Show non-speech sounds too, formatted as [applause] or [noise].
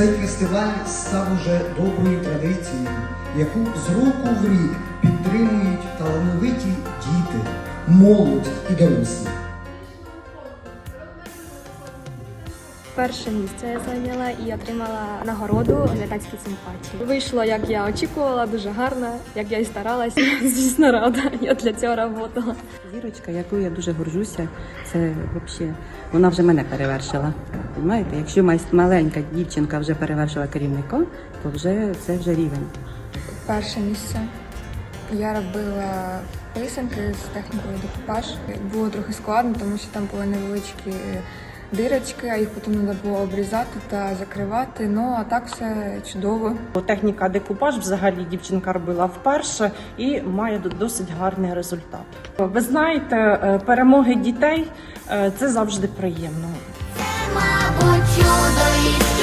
Цей фестиваль став уже доброю традицією, яку з року в рік підтримують талановиті діти, молодь і дорослі. Перше місце я зайняла і отримала нагороду глядацькі симпатії. Вийшло, як я очікувала, дуже гарно, як я і старалася. [laughs] Звісно, рада. Я для цього працювала. Зірочка, якою я дуже горжуся, це взагалі вона вже мене перевершила. Понимаєте? Якщо маленька дівчинка вже перевершила керівника, то вже це вже рівень. Перше місце. Я робила писанки з технікою декупаж. Було трохи складно, тому що там були невеличкі дирочки, а їх потім треба було обрізати та закривати. Ну а так все чудово. Техніка декупаж взагалі дівчинка робила вперше і має досить гарний результат. Ви знаєте, е, перемоги дітей е, це завжди приємно. Це мабуть чудо.